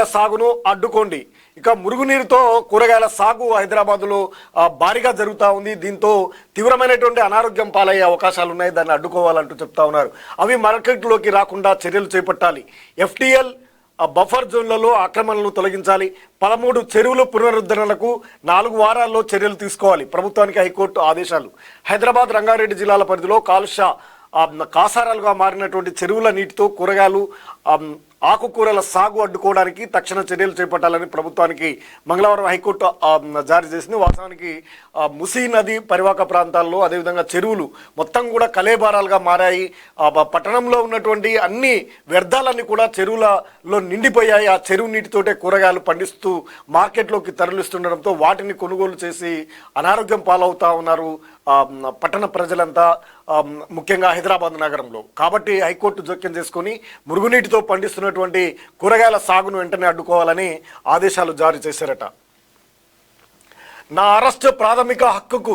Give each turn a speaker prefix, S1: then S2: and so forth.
S1: కూరగాయల సాగును అడ్డుకోండి. ఇక మురుగునీరుతో కూరగాయల సాగు హైదరాబాద్లో భారీగా జరుగుతూ ఉంది. దీంతో తీవ్రమైనటువంటి అనారోగ్యం పాలయ్యే అవకాశాలు ఉన్నాయి. దాన్ని అడ్డుకోవాలంటూ చెప్తా ఉన్నారు. అవి మార్కెట్లోకి రాకుండా చర్యలు చేపట్టాలి. ఎఫ్టీఎల్ బఫర్ జోన్లలో ఆక్రమణలను తొలగించాలి. పదమూడు చెరువుల పునరుద్ధరణకు నాలుగు వారాల్లో చర్యలు తీసుకోవాలి. ప్రభుత్వానికి హైకోర్టు ఆదేశాలు. హైదరాబాద్ రంగారెడ్డి జిల్లాల పరిధిలో కాలుష్య కాసారాలుగా మారినటువంటి చెరువుల నీటితో కూరగాయలు ఆకుకూరల సాగు అడ్డుకోవడానికి తక్షణ చర్యలు చేపట్టాలని ప్రభుత్వానికి మంగళవారం హైకోర్టు జారీ చేసింది. వాస్తవానికి ముసీ నది పరివాహక ప్రాంతాల్లో అదేవిధంగా చెరువులు మొత్తం కూడా కలేబారాలుగా మారాయి. పట్టణంలో ఉన్నటువంటి అన్ని వ్యర్థాలన్నీ కూడా చెరువులలో నిండిపోయాయి. ఆ చెరువు నీటితోటే కూరగాయలు పండిస్తూ మార్కెట్లోకి తరలిస్తుండడంతో వాటిని కొనుగోలు చేసి అనారోగ్యం పాలవుతా ఉన్నారు పట్టణ ప్రజలంతా ముఖ్యంగా హైదరాబాద్ నగరంలో. కాబట్టి హైకోర్టు జోక్యం చేసుకొని మురుగునీటితో పండిస్తున్న పండిస్తున్నటువంటి కూరగాయల సాగును వెంటనే అడ్డుకోవాలని ఆదేశాలు జారీ చేశారట. నా అరెస్ట్ ప్రాథమిక హక్కుకు